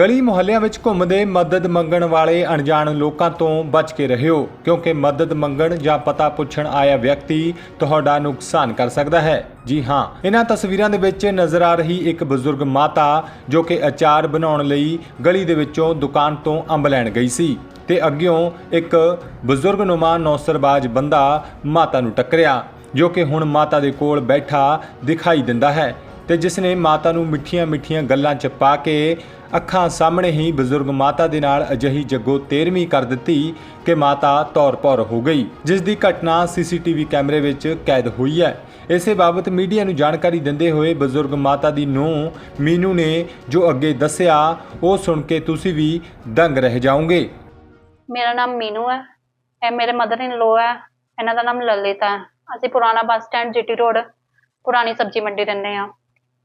ਗਲੀ ਮੁਹੱਲਿਆਂ ਵਿੱਚ ਘੁੰਮਦੇ ਮਦਦ ਮੰਗਣ ਵਾਲੇ ਅਣਜਾਣ ਲੋਕਾਂ ਤੋਂ ਬਚ ਕੇ ਰਹਿਓ, ਕਿਉਂਕਿ ਮਦਦ ਮੰਗਣ ਜਾਂ ਪਤਾ ਪੁੱਛਣ ਆਇਆ ਵਿਅਕਤੀ ਤੁਹਾਡਾ ਨੁਕਸਾਨ ਕਰ ਸਕਦਾ ਹੈ। ਜੀ ਹਾਂ ਇਹਨਾਂ ਤਸਵੀਰਾਂ ਦੇ ਵਿੱਚ ਨਜ਼ਰ ਆ ਰਹੀ ਇੱਕ ਬਜ਼ੁਰਗ ਮਾਤਾ ਜੋ ਕਿ ਅਚਾਰ ਬਣਾਉਣ ਲਈ ਗਲੀ ਦੇ ਵਿੱਚੋਂ ਦੁਕਾਨ ਤੋਂ ਅੰਬ ਲੈਣ ਗਈ ਸੀ ਤੇ ਅੱਗਿਓਂ ਇੱਕ ਬਜ਼ੁਰਗ ਨੁਮਾ ਨੌਸਰਬਾਜ ਬੰਦਾ ਮਾਤਾ ਨੂੰ ਟੱਕਰਿਆ, ਜੋ ਕਿ ਹੁਣ ਮਾਤਾ ਦੇ ਕੋਲ ਬੈਠਾ ਦਿਖਾਈ ਦਿੰਦਾ ਹੈ ਤੇ ਜਿਸ ਨੇ ਮਾਤਾ ਨੂੰ ਮਿੱਠੀਆਂ-ਮਿੱਠੀਆਂ ਗੱਲਾਂ 'ਚ ਪਾ ਕੇ ਅੱਖਾਂ ਸਾਹਮਣੇ ਹੀ ਬਜ਼ੁਰਗ ਮਾਤਾ ਦੇ ਨਾਲ ਅਜਿਹੀ ਜੱਗੋ ਤੇਰਵੀਂ ਕਰ ਦਿੱਤੀ ਕਿ ਮਾਤਾ ਤੌਰ-ਪੌਰ ਹੋ ਗਈ, ਜਿਸ ਦੀ ਘਟਨਾ ਸੀਸੀਟੀਵੀ ਕੈਮਰੇ ਵਿੱਚ ਕੈਦ ਹੋਈ ਹੈ। ਇਸੇ ਬਾਬਤ ਮੀਡੀਆ ਨੂੰ ਜਾਣਕਾਰੀ ਦਿੰਦੇ ਹੋਏ ਬਜ਼ੁਰਗ ਮਾਤਾ ਦੀ ਨੂੰਹ ਮੀਨੂ ਨੇ ਜੋ ਅੱਗੇ ਦੱਸਿਆ, ਉਹ ਸੁਣ ਕੇ ਤੁਸੀਂ ਵੀ ਦੰਗ ਰਹਿ ਜਾਓਗੇ। ਮੇਰਾ ਨਾਮ ਮੀਨੂ ਹੈ। ਇਹ ਮੇਰੇ ਮਦਰ ਇਨ ਲੋ ਹੈ। ਇਹਨਾਂ ਦਾ ਨਾਮ ਲਲਿਤਾ ਹੈ। ਅਸੀਂ ਪੁਰਾਣਾ ਬੱਸ ਸਟੈਂਡ ਜੀਟੀ ਰੋਡ, ਪੁਰਾਣੀ ਸਬਜ਼ੀ ਮੰਡੀ ਰਹਿੰਦੇ ਹਾਂ।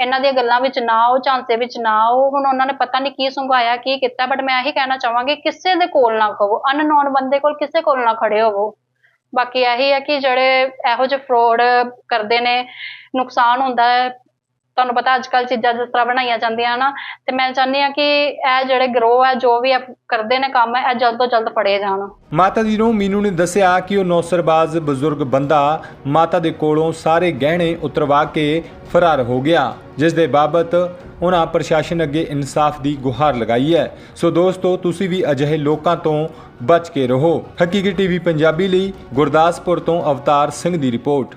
ਇਹਨਾਂ ਦੀਆਂ ਗੱਲਾਂ ਵਿੱਚ ਨਾ ਆਓ, ਝਾਂਸੇ ਵਿੱਚ ਨਾ ਆਓ। ਹੁਣ ਉਹਨਾਂ ਨੇ ਪਤਾ ਨਹੀਂ ਕੀ ਸੰਘਾਇਆ, ਕੀ ਕੀਤਾ ਬਟ ਮੈਂ ਇਹੀ ਕਹਿਣਾ ਚਾਹਾਂਗੀ, ਕਿਸੇ ਦੇ ਕੋਲ ਨਾ ਕਹੋ। ਅਨਨੋਨ ਬੰਦੇ ਕੋਲ ਕਿਸੇ ਕੋਲ ਨਾ ਖੜੇ ਹੋਵੋ। ਬਾਕੀ ਇਹੀ ਹੈ ਕਿ ਜਿਹੜੇ ਇਹੋ ਜਿਹੇ ਫਰੋਡ ਕਰਦੇ ਨੇ, ਨੁਕਸਾਨ ਹੁੰਦਾ ਹੈ ਤੁਹਾਨੂੰ ਪਤਾ ਅੱਜ ਕੱਲ ਚੀਜ਼ਾਂ ਜਿਸ ਤਰ੍ਹਾਂ ਬਣਾਈਆਂ ਜਾਂਦੀਆਂ ਨਾ ਤੇ ਮੈਂ ਚਾਹੁੰਦੀ ਹਾਂ ਕਿ ਇਹ ਜਿਹੜੇ ਗਰੋਹ ਹੈ ਜੋ ਵੀ ਕਰਦੇ ਨੇ ਕੰਮ, ਇਹ ਜਲਦ ਤੋਂ ਜਲਦ ਫੜੇ ਜਾਣ। ਮਾਤਾ ਜੀ ਨੂੰ ਮੀਨੂ ਨੇ ਦੱਸਿਆ ਕਿ ਉਹ ਨੌਸਰਬਾਜ਼ ਬਜ਼ੁਰਗ ਬੰਦਾ ਮਾਤਾ ਦੇ ਕੋਲੋਂ ਸਾਰੇ ਗਹਿਣੇ ਉਤਰਵਾ ਕੇ ਫਰਾਰ ਹੋ ਗਿਆ, ਜਿਸ ਦੇ ਬਾਬਤ ਉਹਨਾਂ ਪ੍ਰਸ਼ਾਸਨ ਅੱਗੇ ਇਨਸਾਫ ਦੀ ਗੁਹਾਰ ਲਗਾਈ ਹੈ। ਸੋ ਦੋਸਤੋ, ਤੁਸੀਂ ਵੀ ਅਜਿਹੇ ਲੋਕਾਂ ਤੋਂ ਬਚ ਕੇ ਰਹੋ। ਹਕੀਕੀ ਟੀਵੀ ਪੰਜਾਬੀ ਲਈ ਗੁਰਦਾਸਪੁਰ ਤੋਂ ਅਵਤਾਰ ਸਿੰਘ ਦੀ ਰਿਪੋਰਟ।